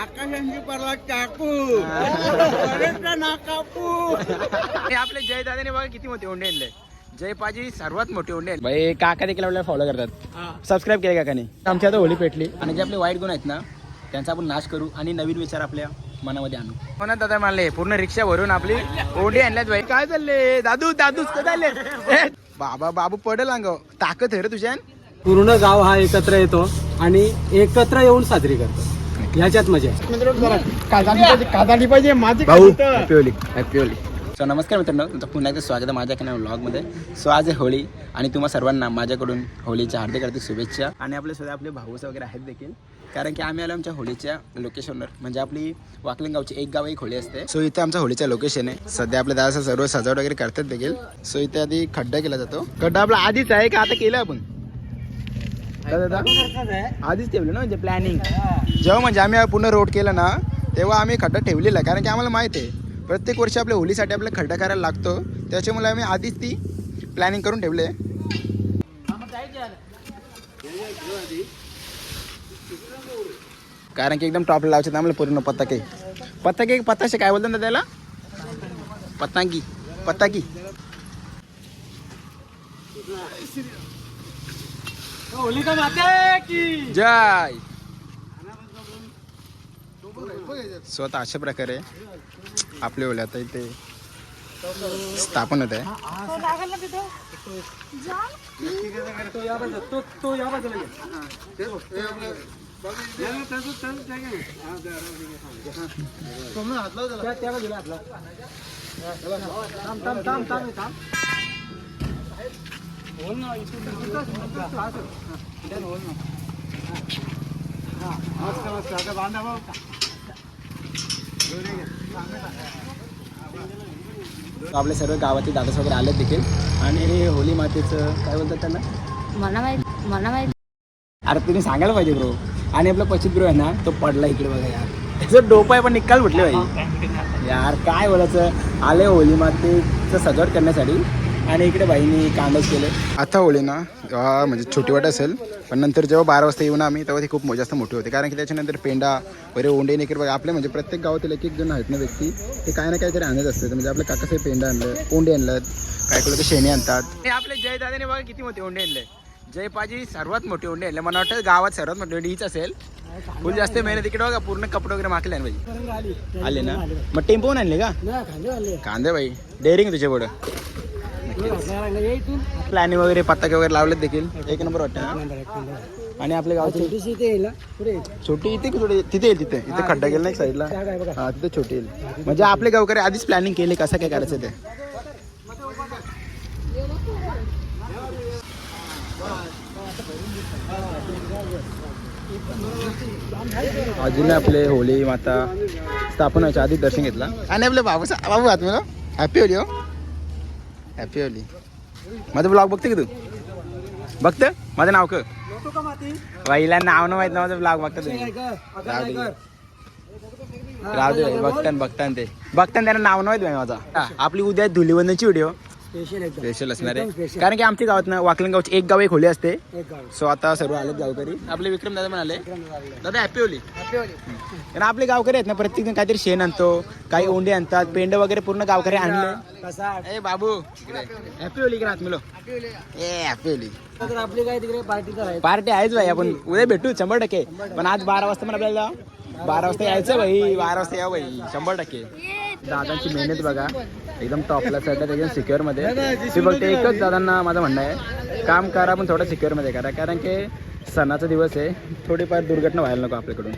आकाशांची परवा चाकू. ना कापू हे आपले जय दादाने बघा किती मोठे ओंडे आणले. जय पाजी सर्वात मोठे ओंडे आहेत. भाई काका देखील आपल्याला फॉलो करतात. सबस्क्राईब केले काकाने. आमची आता होळी पेटली. आणि जे आपले वाईट गुण आहेत ना त्यांचा आपण नाश करू आणि नवीन विचार आपल्या मनामध्ये आणू. म्हणा दादा मानले? पूर्ण रिक्षा भरून आपली ओंडे आणल्यात भाई काय चालले? दादू दादूच चालले? ए, बाबा बाबू पडल अंग ताकद आहे रे तुझ्या पूर्ण गाव हा एकत्र येतो आणि एकत्र येऊन साजरी करतो. ह्याच्यात मजा. आहे कादाली पाहिजे माझी सो नमस्कार मित्रांनो. तुमचं पुन्हा एकदा स्वागत आहे माझ्या कॅनल व्लॉगमध्ये सो आज आहे होळी आणि तुम्हा सर्वांना माझ्याकडून होळीच्या हार्दिक हार्दिक शुभेच्छा. आणि आपले सुद्धा आपले भाऊस वगैरे आहेत देखील. कारण की आम्ही आलो आमच्या होळीच्या लोकेशनवर म्हणजे आपली वाकलिंग गावची एक गाव एक होळी असते. सो इथे आमचं होळीचं लोकेशन आहे. सध्या आपल्या दादा सर्व सजावट वगैरे करतात देखील. सो इथे आधी खड्डा केला जातो. खड्डा आपला आधीच आहे का? आता केलं आपण? आधीच ठेवलं ना म्हणजे प्लॅनिंग जेव्हा म्हणजे आम्ही पूर्ण रोड केलं ना तेव्हा आम्ही खड्डा ठेवलेला आहे कारण की आम्हाला माहिती आहे प्रत्येक वर्षी आपल्या होलीसाठी आपल्याला खड्डा करायला लागतो. त्याच्यामुळे आम्ही आधीच ती प्लॅनिंग करून ठेवले. कारण की एकदम टॉपला लावचे आम्हाला पूर्ण पत्ताके पत्ताके पत्ताशे काय बोलतात ना त्याला? पत्तांगी पत्ताकी होलिका माते की। जय। स्वतः अशा प्रकारे आपले ओले आता इथे स्थापन होत आहे. मस्त मस्त आता बांधा भाऊ आपले सर्व गावातील दादास वगैरे आले देखील. आणि हे होली मातेचं काय बोलतात त्यांना? मला माहीत मला माहीत. अरे तुम्ही सांगायला पाहिजे ब्रो आणि आपला पचित ब्रो आहे ना तो पडला इकडे बघा यार. त्याचं डोपं आहे पण निकाल म्हटले भाई. यार काय बोलायचं? आले होली मातेचं सजावट करण्यासाठी. आणि इकडे बाईनी कांडच केले. आता होळी ना जेव्हा म्हणजे छोटी वाट असेल पण नंतर जेव्हा बारा वाजता येऊन आम्ही तेव्हा ती खूप जास्त मोठी होते. कारण की त्याच्यानंतर पेंडा वगैरे ओंडे नेकर बघा आपले म्हणजे प्रत्येक गावातील एक एक जण आहेत ना व्यक्ती ते काय ना काहीतरी आणत असते म्हणजे आपल्या काकासाहेब पेंडा आणलं ओंडे आणलं काय लोक शेणे आणतात. आपले जय दादाने बघा किती मोठे ओंडे आणले. जय पाजी सर्वात मोठे ओंडे आणले. मला वाटतं गावात सर्वात मोठी ओंडी हीच असेल. फुल जास्त मेहनत इकडे बघा पूर्ण कपडे वगैरे माकले ना भाई आली ना? मग टेम्पो पण आणले का? कांदे भाई डेअरिंग तुझ्या पुढं. प्लॅनिंग वगैरे पत्ताके वगैरे लावलेत देखील. एक नंबर वाटतं आणि आपल्या गावाची छोटीशी इथे येईल ना पुढे येईल. छोटी इथे की थोडी तिथे येईल तिथे. इथे खड्डा गेला ना एक साईडला? जागा आहे बघा हा तिथे छोटी येईल. म्हणजे आपले गावकरी आधीच प्लॅनिंग केले कसं काय करायचं ते? अजून आपले होली माता स्थापन व्हायच्या आधी दर्शन घेतला. आणि आपले बाबू बाबू आत मला हॅपी होली हो? हॅपी होली माझं ब्लॉग बघते का तू? बघते? माझं नाव क लोटो नाव न माहीत ना माझं ब्लॉग बघता तुम्ही. राहू दे. बघतान बघतान ते. बघतान त्यांना नाव नव्हतं भाई माझा. आपली उद्या धुलीवंदनची व्हिडिओ स्पेशल एकदम. स्पेशल असणार आहे. कारण की आमच्या गावात ना वाकलिंग गावची एक गाव एक होली असते. एक गाव. सो आता सर्व आलेत गावकरी. आपले विक्रम दादा म्हणाले. दादा हॅपी होली कारण आपले गावकरी आहेत ना प्रत्येक जण काहीतरी शेण आणतो काही ओंडे आणतात पेंड वगैरे पूर्ण गावकरी आणले. कसा ए बाबू. हॅपी होली का मिलो. ए हॅपी होली आपली काय तिकडे पार्टी आहे. पार्टी आहेच भाई आपण उद्या भेटू शंभर टक्के. पण आज बारा वाजता पण आपल्याला बारा वाजता यायचं भाई बारा वाजता या भाई शंभर टक्के. दादांची मेहनत बघा. एकदम टॉपला सध्या एकदम सिक्युअरमध्ये. ते फक्त एकच दादांना माझं म्हणणं आहे. काम करा पण थोडं सिक्युअरमध्ये करा. कारण की सणाचा दिवस आहे. थोडीफार दुर्घटना व्हायला नको आपल्याकडून.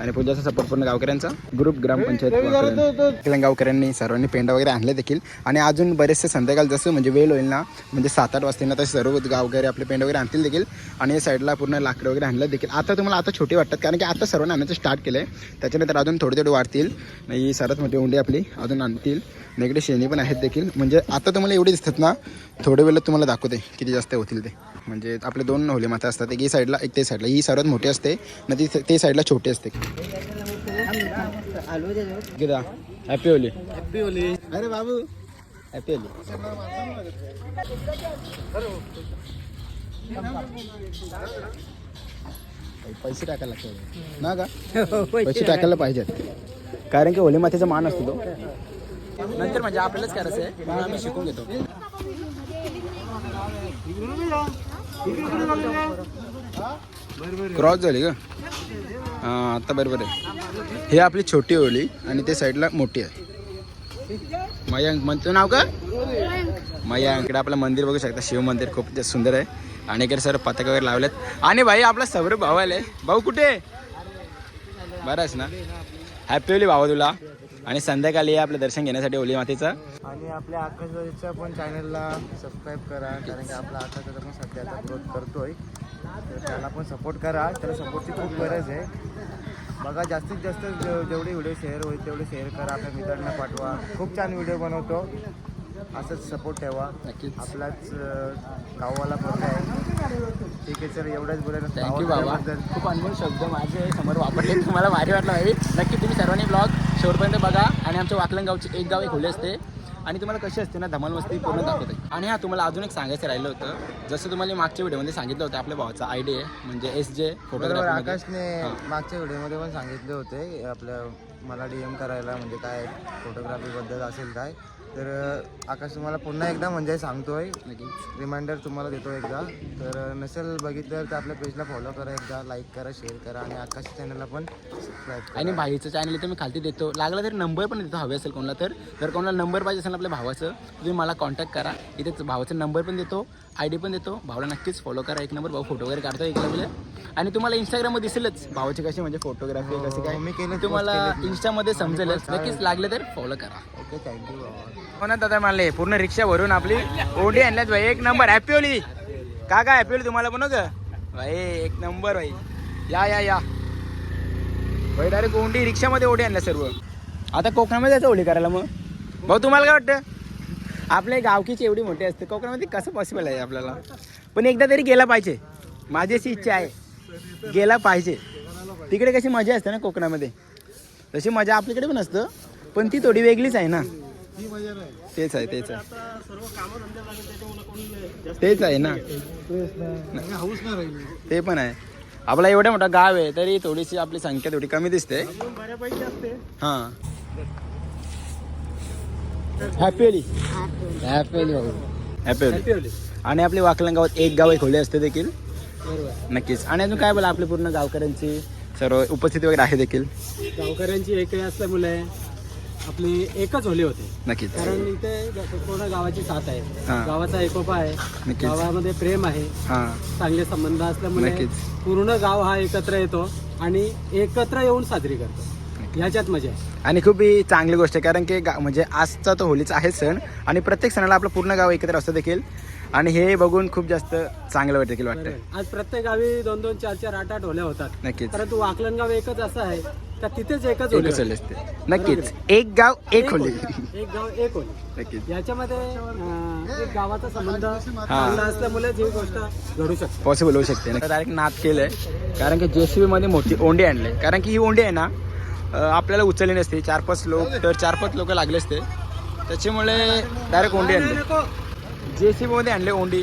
आणि पूजाचा सपोर्ट पूर्ण गावकऱ्यांचा. ग्रुप ग्रामपंचायत गावकऱ्यांनी सर्वांनी पेंडा वगैरे आणले देखील. आणि अजून बरेचसे संध्याकाळ जसं म्हणजे वेळ होईल ना म्हणजे सात आठ वाजता ना तसे सर्व गावकरी आपले पेंड वगैरे आणतील देखील. आणि या साईडला पूर्ण लाकडं वगैरे आणलं देखील. आता तुम्हाला आता छोटी वाटतात कारण की आता सर्वांना आणायचं स्टार्ट केलं आहे त्याच्यानंतर अजून थोडे थोडे वाढतील. ही सर्वात मोठी उंडी आपली अजून आणतील. आणि इकडे शेणी पण आहेत देखील. म्हणजे आता तुम्हाला एवढे दिसतात ना थोड्या वेळात तुम्हाला दाखवते किती जास्त होतील ते. म्हणजे आपले दोन होली माता असतात एक ही साईडला एक ते साईडला. ही सर्वात मोठी असते ना ती ते साईडला छोटी असते. हॅपी होली हॅपी होली अरे बाबू. हॅपी होली पैसे टाकायला लागतात. ना का पैसे टाकायला पाहिजेत. कारण की होली मातेचा मान असतो तो. नंतर म्हणजे आपल्यालाच करायचं आहे आम्ही शिकून घेतो. क्रॉस झाली का? हां आता बरोबर आहे. हे आपली छोटी होली आणि ते साईडला मोठी आहे. मयांक म्हणतो नाव का मयांक. इकडे आपलं मंदिर बघू शकता. शिव मंदिर खूप सुंदर आहे. आणि इकडे सर पताका वगैरे लावलेत. आणि भाई आपला सौरभ भाऊ आले भाऊ कुठे? बरंच ना. हॅपी होली भावा तुला. आणि संध्याकाळी ये आपलं दर्शन घेण्यासाठी होली मातेचं. आणि आपल्या आकाशवाणीच्या पण चॅनलला सबस्क्राईब करा कारण की आपला आकाश दादा पण सध्या ग्रोथ करतोय. तर त्याला पण सपोर्ट करा त्याला सपोर्टची खूप गरज आहे. बघा जास्तीत जास्त जेवढे व्हिडिओ शेअर होईल तेवढे शेअर करा आपल्या मित्रांना पाठवा. खूप छान व्हिडिओ बनवतो. असंच सपोर्ट ठेवा. आपलाच अं, गाववाला पोरगा आहे. ठीक आहे सर एवढंच बोलायला थँक्यू बाबा. खूप अनमोल शब्द माझे समोर वापरले. तुम्हाला भारी वाटलं नक्की तुम्ही सर्वांनी ब्लॉग शेवटपर्यंत बघा आणि आमच्या वाकलन गावची एक गाव एक होली असते. आणि तुम्हाला कशी असते ना धमाल मस्ती पूर्ण दाखवते. आणि हा तुम्हाला अजून एक सांगायचं राहिलं होतं. जसं तुम्हाला मागच्या व्हिडिओमध्ये सांगितलं होतं आपल्या भावाचा आयडी आहे म्हणजे एस जे बरोबर फोटोग्राफी आकाशने. मागच्या व्हिडिओमध्ये पण सांगितले होते आपल्या मला डी एम करायला म्हणजे काय फोटोग्राफीबद्दल असेल काय. तर आकाश तुम्हाला पुन्हा एकदा म्हणजे सांगतोय. रिमाइंडर तुम्हाला देतो एकदा. तर नसेल बघितलं तर आपल्या पेजला फॉलो करा एकदा लाईक करा शेअर करा आणि आकाश चॅनलला पण सबस्क्राईब करा. आणि भाईचं चॅनल तर मी खालती देतो. लागला तर नंबर पण देतो हवे असेल कोणाला तर. जर कोणाला नंबर पाहिजे असेल आपल्या भावाचं तुम्ही मला कॉन्टॅक्ट करा. इथे भावाचा नंबर पण देतो आय डी पण देतो. भावाला नक्कीच फॉलो करा. एक नंबर भाऊ फोटो वगैरे काढतो एक लेवल आणि तुम्हाला इंस्टाग्राममध्ये दिसेलच भावाची कशी म्हणजे फोटोग्राफी हो, कशी हो, मी काय केलेत, तुम्हाला. इंस्टामध्ये समजेलच. नक्कीच लागले तर फॉलो करा. ओके थँक्यू हो दादा मानले? पूर्ण रिक्षा भरून आपली ओढी आणल्यात भाई. एक नंबर हॅपी होली. का काय हॅपी होली तुम्हाला पण हो ग? भाई एक नंबर भाई. या या या. भाई डायरेक्ट ओंडी रिक्षामध्ये ओढी आणल्या सर्व. आता कोकणामध्ये जायचं ओढी करायला मग? भाऊ तुम्हाला काय वाटतं? आपल्या गावकीची एवढी मोठी असते कोकणामध्ये कसं पॉसिबल आहे आपल्याला? पण एकदा तरी गेला पाहिजे. माझी अशी इच्छा आहे. गेला पाहिजे. तिकडे कशी मजा असते ना कोकणामध्ये? तशी मजा आपल्याकडे पण असतं पण ती थोडी वेगळीच आहे ना? तेच आहे तेच आहे. तेच आहे ना. ते पण आहे. आपला एवढा मोठा गाव आहे तरी थोडीशी आपली संख्या थोडी कमी दिसते. हा. Happy Holi happy Holi happy Holi आणि आपली वाकलन गावात एक गाव एक होली असते देखील. नक्कीच. आणि अजून काय बोला आपल्या पूर्ण गावकऱ्यांची सर्व उपस्थिती वगैरे आहे देखील? गावकऱ्यांची एकही असल्यामुळे आपली एकच होली होते. नक्कीच. कारण इथे पूर्ण गावाची साथ. आहे. गावाचा एकोपा आहे. नक्कीच. गावामध्ये प्रेम आहे. हा. चांगले संबंध असल्यामुळे नक्कीच. पूर्ण गाव हा एकत्र येतो आणि एकत्र येऊन साजरी करतो. ह्याच्यात मजा आहे. आणि खूप ही चांगली गोष्ट आहे कारण की गा म्हणजे आजचा तो होलीचा आहे सण आणि प्रत्येक सणाला आपलं पूर्ण गाव एकत्र असतं देखील. आणि हे बघून खूप जास्त चांगलं वाटतं देखील वाटतं. आज प्रत्येक गावी दोन दोन चार चार आठ आठ होल्या होतात. नक्कीच. परंतु वाकलन गाव एकच असं आहे का तिथेच एकच होली एकच होली असते नक्कीच. एक गाव एक होली. एक गाव एक होली. नक्कीच. याच्यामध्ये अं, एक गावाचा संबंध चांगला असल्यामुळेच ही गोष्ट घडू शकते. पॉसिबल होऊ शकते. डायरेक्ट नाद केलंय. कारण की जेसीबी मध्ये मोठी ओंडी आणली. कारण की ही ओंडी आहे ना आपल्याला उचलली नसते. चार पाच लोक तर चार पाच लोक लागले असते. त्याच्यामुळे डायरेक्ट ओंडी आणली. जेसीबी मध्ये आणले ओंडी.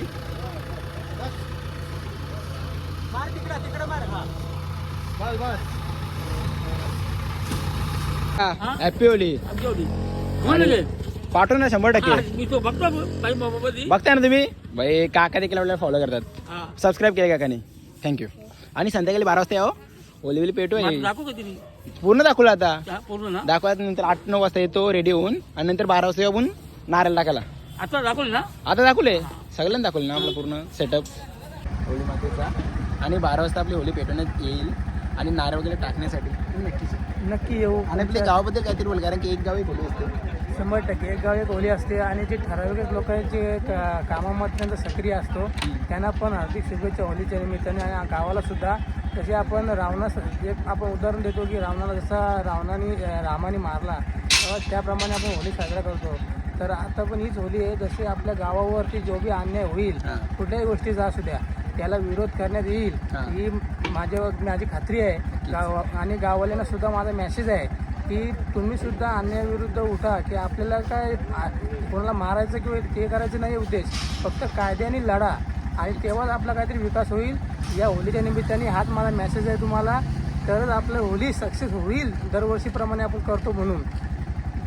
हॅपी होली पाठवू ना शंभर टक्के. बाई बघताय ना तुम्ही? भाई काका देखील आपल्याला फॉलो करतात. सबस्क्राईब केलं काकाने. थँक्यू आणि संध्याकाळी बारा वाजता यावं ओली ओली पेटू आहे दाखवू का तिने? पूर्ण दाखवलं आता. पूर्ण ना? दाखवत नंतर आठ नऊ वाजता येतो रेडी होऊन. आणि नंतर बारा वाजता येऊन नारळ टाकायला. आता दाखवली ना? आता दाखवले. सगळ्यांना दाखवले ना आपलं पूर्ण सेटअप होली मातेचा. आणि बारा वाजता आपली होली पेटवण्यात येईल. आणि नारळ वगैरे टाकण्यासाठी. नक्कीच नक्की येऊ. आणि आपल्या गावाबद्दल काहीतरी बोल कारण की एक गाव एक होली असते. शंभर टक्के. एक गाव एक होली असते आणि जे ठराविक लोक जे का- कामामध्ये त्यांचा सक्रिय असतो त्यांना पण हार्दिक शुभेच्छा होलीच्या निमित्ताने. आणि गावाला सुद्धा जसे आपण रावणास एक आपण उदाहरण देतो की रावणाला जसा रावणाने रामाने मारला त्याप्रमाणे आपण होली साजरा करतो. तर आता पण हीच होली आहे जसे आपल्या गावावरती जो बी अन्याय होईल. कुठल्याही गोष्टीचा असू द्या त्याला विरोध करण्यात येईल हां. ही माझ्या माझी खात्री आहे. गाव आणि गाववाल्यांना सुद्धा माझा मेसेज आहे की तुम्ही सुद्धा अन्यायाविरुद्ध उठा की आपल्याला काय कोणाला मारायचं किंवा ते करायचं नाही उद्देश फक्त कायद्याने लढा आणि तेव्हाच आपला काहीतरी विकास होईल. या होलीच्या निमित्ताने हाच मला मेसेज आहे तुम्हाला. तरच आपलं होली सक्सेस होईल दरवर्षीप्रमाणे आपण करतो म्हणून.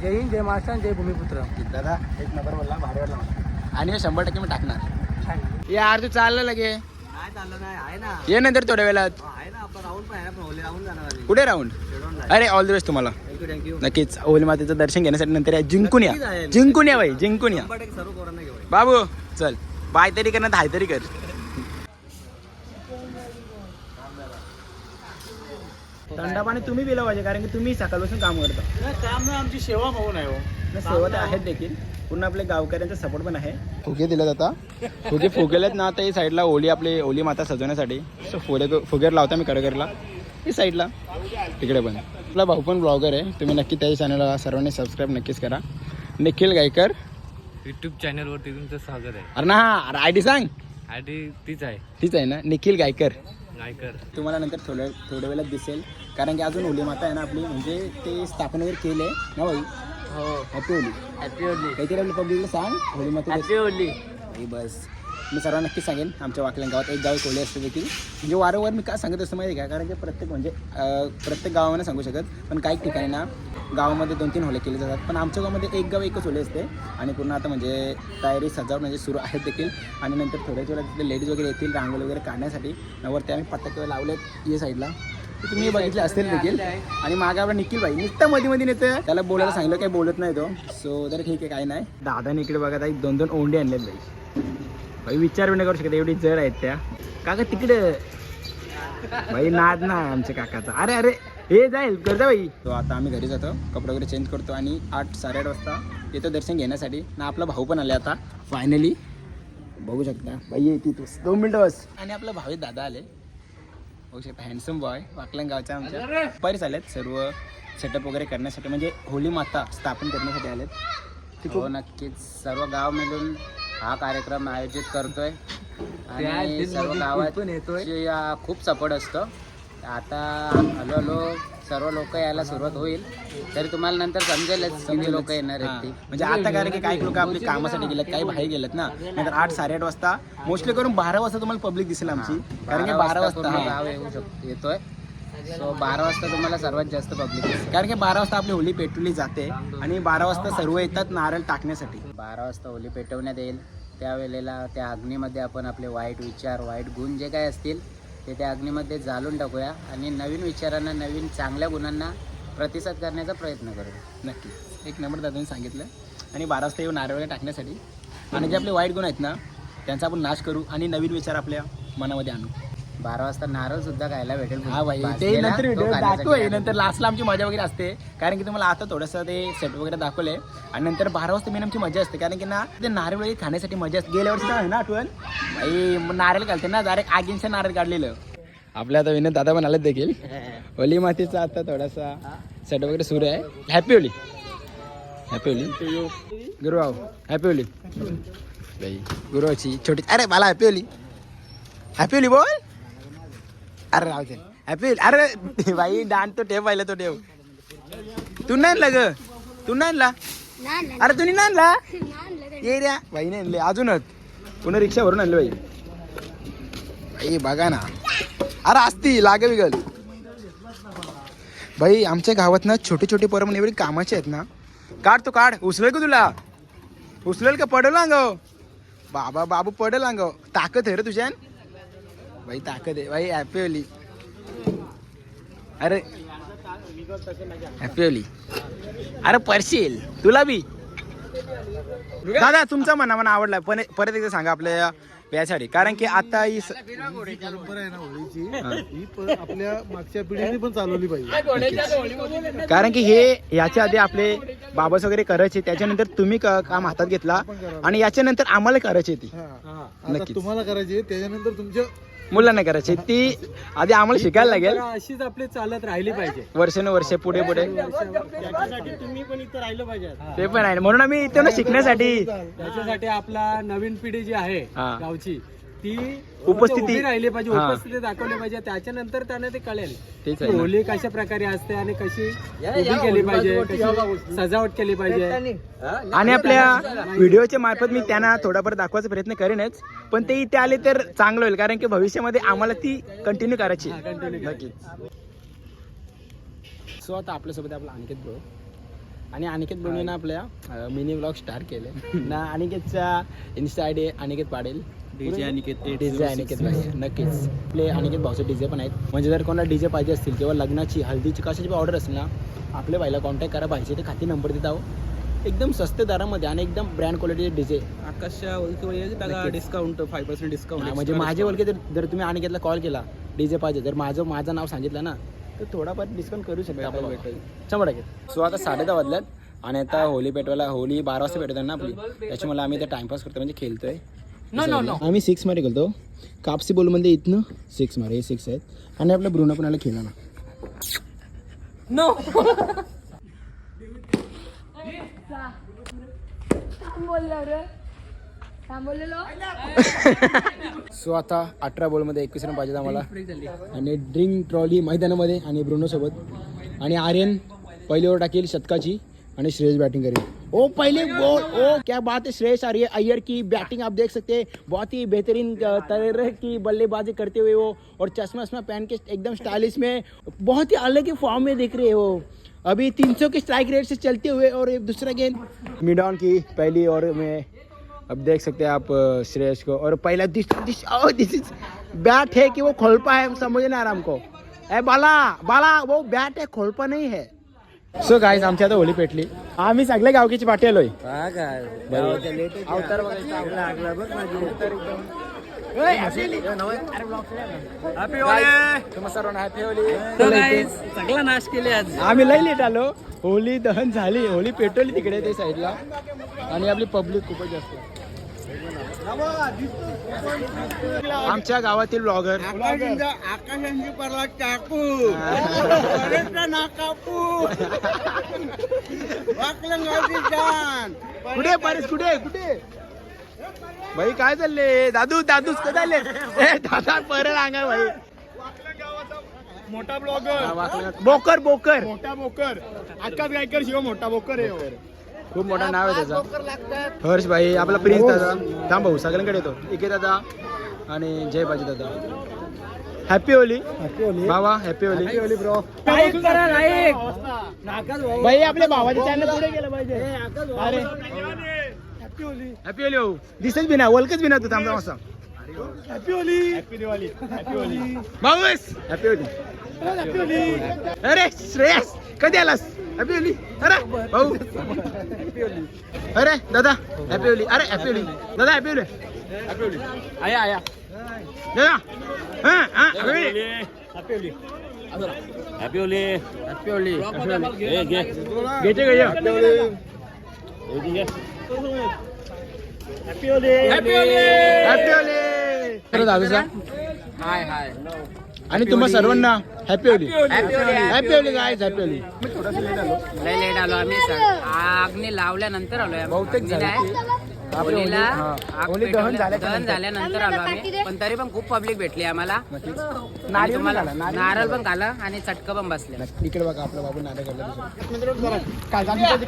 जय हिंद जय महाराष्ट्र जय भूमिपुत्र. दादा एक नंबर बोलला भारी वाटला. आणि हे शंभर टक्के मी टाकणार. यार तू चाललं लगे. काय चाललं नाही आहे ना. ये नंतर थोड्या वेळात. आहे ना आपण राहून पण आहे ना होली राहून जाणार आधी कुठे राऊंड अरे ऑल द बेस्ट तुम्हाला. थँक्यू थँक्यू नक्कीच. होली मातेचं दर्शन घेण्यासाठी नंतर या जिंकून या. जिंकून या बाई जिंकून या. सर्व पोरांना घेऊन बाबू चल. बाय तरी कर ना हाय तरी कर. थंडा पाणी तुम्ही पिलं पाहिजे कारण की तुम्ही सकाळपासून काम करता. काम आमची सेवा म्हणून आहे हो. सेवा तर आहेत देखील. पुन्हा आपल्या गावकऱ्यांचा सपोर्ट पण आहे. फुगे दिले जाता फुगे फुगेलेत ना आता ही साईडला ओली आपली ओली माता सजवण्यासाठी. सो फुगे फुगेर लावता मी करगरला ही साईडला तिकडे पण. आपला भाऊ पण ब्लॉगर आहे. तुम्ही नक्की त्याच्या चॅनलला सर्वांनी सबस्क्राईब नक्कीच करा. निखिल गायकर. युट्यूब चॅनलवरती तुमचं स्वागत आहे. अरे ना अरे आय डी सांग. आधी तीच आहे. तीच आहे ना निखिल गायकर. गायकर. तुम्हाला नंतर थोड्या थोड्या वेळात दिसेल. कारण की अजून ओली माता आहे ना आपली म्हणजे ते स्थापन वगैरे केले ना भाई? हो. हॅपी होली हॅपी होली काहीतरी आपल्या पब्लिकला सांग. होली माता हॅपी होली हे बस. मी सर्वांना नक्की सांगेन आमच्या वाकल्या गावात एक गाव कोळी असते देखील. म्हणजे वारंवार मी का सांगत असतो माहिती आहे का? कारण की प्रत्येक म्हणजे प्रत्येक गावामध्ये सांगू शकत पण काही ठिकाणी ना गावामध्ये दोन तीन होले केले जातात. पण आमच्या गावामध्ये एक गाव एकच होले असते आणि पूर्ण आता म्हणजे तयारी सजावट म्हणजे सुरू आहेत देखील. आणि नंतर थोड्याच वेळा तिथे लेडीज वगैरे येतील रांगोळी वगैरे काढण्यासाठी. वरती आम्ही पताके लावलेत या साईडला तुम्ही बघितले असतील देखील. आणि मागे आपला निखिल भाई नुसतं मध्ये मध्ये नेतं त्याला बोलायला सांगितलं काही बोलत नाही तो. सो तर ठीक आहे काही नाही. दादाने इकडे बघा एक दोन दोन ओंडे आणलेत भाई भाई विचार नाही करू शकत एवढी जर आहेत त्या. काका तिकडे. भाई नाद ना आमच्या काकाचा. अरे अरे हे जाईल करता भाई तो आता आम्ही घरी जातो कपडे वगैरे चेंज करतो आणि आठ साडेआठ वाजता येतो दर्शन घेण्यासाठी. ना आपला भाऊ पण आले आता फायनली बघू शकता. भाई येते तू. दोन मिनटं बस. आणि आपला भावी दादा आले. बघू शकता हँडसम बॉय वाकलन गावच्या आमच्या परिस आलेत सर्व सेटअप वगैरे करण्यासाठी. म्हणजे होली माता स्थापन करण्यासाठी आलेत. हो नक्कीच. सर्व गाव मिळून हा कार्यक्रम आयोजित करतोय. आणि सर्व गावात खूप सपोर्ट असतो. आता हळूहळू सर्व लोक यायला सुरुवात होईल. तरी तुम्हाला नंतर समजेलच किती लोक येणार आहेत ती. म्हणजे आता कारण की काही लोक आपली कामासाठी गेलेत काही बाहेर गेलेत ना. नंतर आठ साडेआठ वाजता. मोस्टली करून बारा वाजता तुम्हाला पब्लिक दिसेल आमची. कारण की बारा वाजता. गाव येऊ शकतो येतोय. सो बारा वाजता तुम्हाला सर्वात जास्त पब्लिक कारण की बारा वाजता आपली होली पेटवली जाते आणि बारा वाजता सर्व येतात नारळ टाकण्यासाठी. बारा वाजता होली पेटवण्यात येईल. त्यावेळेला त्या अग्नीमध्ये आपण आपले वाईट विचार वाईट गुण जे काय असतील ते त्या अग्नीमध्ये जाळून टाकूया आणि नवीन विचारांना नवीन चांगल्या गुणांना प्रतिसाद करण्याचा प्रयत्न करूया. नक्की. एक नंबर दादांनी सांगितलं. आणि बारा वाजता येऊन नारळ टाकण्यासाठी. आणि जे आपले वाईट गुण आहेत ना त्यांचा आपण नाश करू आणि नवीन विचार आपल्या मनामध्ये आणू. बारा वाजता नारळ सुद्धा खायला भेटेल हा भाई ते भाजलेला, नंतर तो व्हिडिओ खाण्यासाठी दाखवूय आणू. नंतर लास्टला आमची मजा वगैरे असते. कारण की तुम्हाला आता थोडंसं ते सेट वगैरे दाखवलंय. आणि नंतर बारा वाजता मेन आमची मजा असते. कारण की ना ते नारळ वगैरे खाण्यासाठी मजा असते. गेल्या वर्षी आहे ना आठवण? भाई मग नारळ घालते ना डायरेक्ट आगींचं नारळ काढलेलं. आपल्या आता विनोद दादा पण आलेत देखील होली मातीचा आता थोडासा सेट वगैरे सुरू आहे. हॅपी होली. हॅपी होली. गुरुभाऊ हॅपी होली. बाई गुरुवाची छोटी अरे मला हॅपी होली. हॅपी होली बोल. अरे राहू दे. हॅपी अरे बाई डान तो ठेव पाहिलं तो ठेव. तू नाही आणला ग? तू नाही आणला? अरे तुम्ही नाही आणला? ये रे बाई नाही आणले. अजूनच. पुन्हा रिक्षावरून आणले बाई बाई बघा ना. अरे असती लाग बिगल. बाई आमच्या गावात ना छोटे छोटे पोरं म्हणजे एवढी कामाचे आहेत ना. काढ तो काढ. उचलेल का तुला? उचलेल का? पडल अंग बाबा बाबू पडल अंगाव ताकद आहे रे तुझ्यान. भाई ताकद आहे भाई हॅपी होली अरे हॅपी होली अरे परशील तुला बी दादा तुमचा म्हणा मला आवडला. पण परत एकदा सांगा आपल्या यासाठी. कारण की आता ही स- परंपरा आहे ना होळीची ही. प- आपल्या मागच्या पिढीने पण चालवली पाहिजे कारण की हे याच्या आधी आपले बाबास वगैरे करायचे त्याच्यानंतर तुम्ही क- काम हातात घेतला. आणि याच्यानंतर आम्हाला करायची ती हा. आता नक्कीच. तुम्हाला करायची त्याच्यानंतर तुमच्या मुलांना करायची. ती आधी आम्हाला शिकायला लागेल. अशीच आपली चालत राहिली पाहिजे. वर्षानुवर्ष पुढे पुढे. त्याच्यासाठी तुम्ही पण इथं राहिलं पाहिजे. ते पण आहे. म्हणून आम्ही इथे ना शिकण्यासाठी. त्याच्यासाठी आपला नवीन पिढी जी आहे. गावची ती उपस्थिती. राहिली पाहिजे हा. उपस्थिती दाखवली पाहिजे त्याच्यानंतर त्यांना ते कळेल तेच की आहे ना. होली कशा प्रकारे असते आणि कशी उभी केली पाहिजे कशी सजावट केली पाहिजे आणि आपल्या व्हिडिओच्या मार्फत मी त्यांना थोडाफार दाखवायचा प्रयत्न करेनच पण ते इथे आले तर चांगलं होईल कारण की भविष्यामध्ये आम्हाला ती कंटिन्यू करायची हा, continue करायची. सो आता आपल्यासोबत आपला अनिकेत ब्रो आणि अनिकेत ब्रोने ना आपल्या मिनी ब्लॉग स्टार्ट केले. ना अनिकेतचा insta I D Aniket Padel DJ Aniket DJ Aniket नक्कीच. आपले अनिकेत भाऊचे डीजे पण आहेत. म्हणजे जर कोणाला डीजे पाहिजे असतील किंवा लग्नाची हल्दीची कशाची ऑर्डर असेल ना आपल्या बाईला कॉन्टॅक्ट करा पाहिजे. ते खाती नंबर देत आहो. एकदम स्वस्त दरामध्ये आणि एकदम ब्रँड क्वालिटीचे DJ discount five percent discount म्हणजे माझ्या ओळखी जर तुम्ही अनिकेतला कॉल केला डीजे पाहिजे. जर माझं माझं नाव सांगितलं ना तर थोडाफार डिस्काउंट करू शकता आपल्याला भेटेल. शंभर टक्के. सो आता साडे दहा वाजल्यात आणि आता होली पेटवायला होली बारा वाजता पेटवतात ना आपली. त्याच्यामुळे आम्ही इथे टाइमपास करतो म्हणजे खेळतोय. आम्ही सिक्समध्ये खेळतो. कापसी बोलमध्ये इथनं सिक्समध्ये हे सिक्स आहेत. आणि आपल्या ब्रुना पण आला खेळला ना सो आता अठरा बॉलमध्ये एकवीस रन पाहिजे आम्हाला. आणि ड्रिंक ट्रॉली मैदानामध्ये आणि ब्रुनो सोबत आणि आर्यन पहिली ओव्हर टाकेल शतकाची आणि श्रेयस बैटिंग करेल. ओ, पहले बॉल ओ, क्या बात है श्रेयस आर्य, अय्यर की बैटिंग आप देख सकते हैं. बहुत ही बेहतरीन तरह की बल्लेबाजी करते हुए वो और चश्मा वश्मा पहन के एकदम स्टाइलिश में, बहुत ही अलग ही फॉर्म में दिख रहे हो अभी 300 के स्ट्राइक रेट से चलते हुए और एक दूसरा गेंद. मिड ऑन की पहली ओवर में अब देख सकते हैं आप श्रेयस को। और पहला दिस दिस ओ दिस इज बैट है कि वो खोलपा है समझ नहीं आ रहा हमको। ए बाला बाला वो बैट है खोलपा नहीं है। सो गाईज आमची आता होली पेटली. आम्ही सगळे गावकीची पाठी आलोय. अवतार सगळा नाश केले आज. आम्ही लई लेट आलो. होली दहन झाली. होली पेटवली तिकडे ते साईडला आणि आपली पब्लिक खूपच जास्त. आमच्या गावातील ब्लॉगर आकाश आकाशांची परला चाकू. कुठे परेश? कुठे कुठे भाई काय चालले दादू दादूच आले ए, दादा परत अंगा भाई. मोठा ब्लॉगर बोकर बोकर. मोठा बोकर. आकाश गायकर शिव मोठा बोकर आहे हो. खूप मोठं नाव आहे त्याचं. हर्ष भाई आपला प्रिन्स दादा. थांब भाऊ सगळ्यांकडे येतो. इके दादा आणि जय बाजी दादा. हॅपी होली हॅपी होली बाबा हॅपी होली होली ब्रो भाई आपल्या भावाच्या चॅनल पुढे गेलं पाहिजे. अरे. हॅपी होली हॅपी होली भाऊ दिसत बी ना ओळखच बी ना तू थांबा मस्त happy Holi happy Diwali happy Holi भाऊस happy Holi happy Holi अरे श्रेयस कधी आलास हॅपी होली अरे भाऊ अरे दादा हॅपी होली अरे हॅपी होली दादा हॅपी होली हॅपी होली आया आया दादा हा हा happy Holi happy Holi happy Holi घे. Happy Holi happy Holi happy Holi दादूचा hi hi. आणि तुम्हा सर्वांना happy Holi happy Holi guys happy Holi late आलो. आम्ही. आगनी लावल्यानंतर आलोय आम्ही. बहुतेक अग्नी होली होलीला हा. आग होली दहन पेटवल्या- झाल्याच्या दहन नंतर. झाल्यानंतर आलो आम्ही. पण तरी पण खूप पब्लिक भेटली आम्हाला. आणि नारियल तुम्हाला पण खाल्ला, नारळ पण खाला आणि चटका पण बसले इकडे बघा आपला बाबू नारे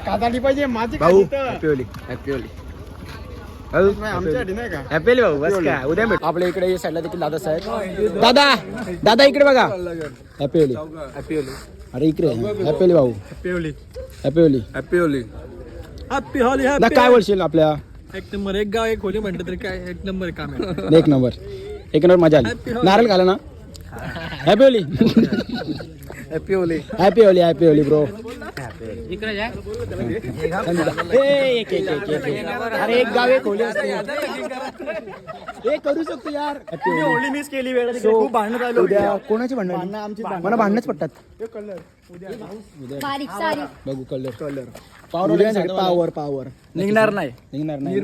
काजाली पाहिजे माझी भाऊ हॅपी होली हॅपी होली आमच्यासाठी नाही का? हॅपी होली भाऊ बस काय उद्या भेट. आपल्या इकडे या साईडला देखील दादा साहेब. दादा दादा इकडे बघा. हॅपी होली हॅपी होली अरे इकडे. हॅपी होली भाऊ. Happy Holi happy Holi happy Holi happy Holi ना काय बोलशील आपल्या? एक नंबर एक गाव एक होली म्हटलं तरी काय एक नंबर काम आहे. एक नंबर. एक नंबर मजा आली. नारळ घाला ना? Happy Holi happy Holi happy Holi happy Holi bro इकडे जाय एक एक एक एक एक. अरे एक गाव एक होली असते. हे करू शकतो यार. हॅपी होली होली मिस केली वेळ So, खूप भांडण झालं उद्या कोणाची भांडण आमची मला भांडणच पडतात बारीक बघू colour colour power power power निघणार नाही. निघणार नाही.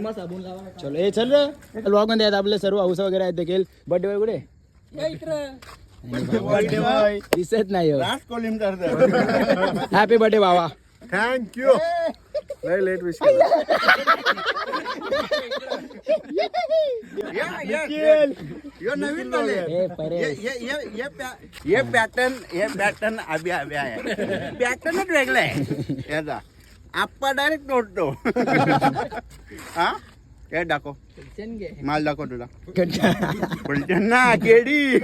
चलो ए चल रे. ब्लॉगमध्ये आहेत आपले सर्व हाऊस वगैरे आहेत देखील. बर्थडे कुठे? दिसत नाही हॅपी बर्थडे बाबा थँक्यू लय लेट विश हे पॅटर्न हे पॅटर्न अभि अभि आहे पॅटर्नच वेगळा आहे याचा आप्पा डायरेक्ट तोडतो हा हे दाखव माल दाखव तुला ना केडी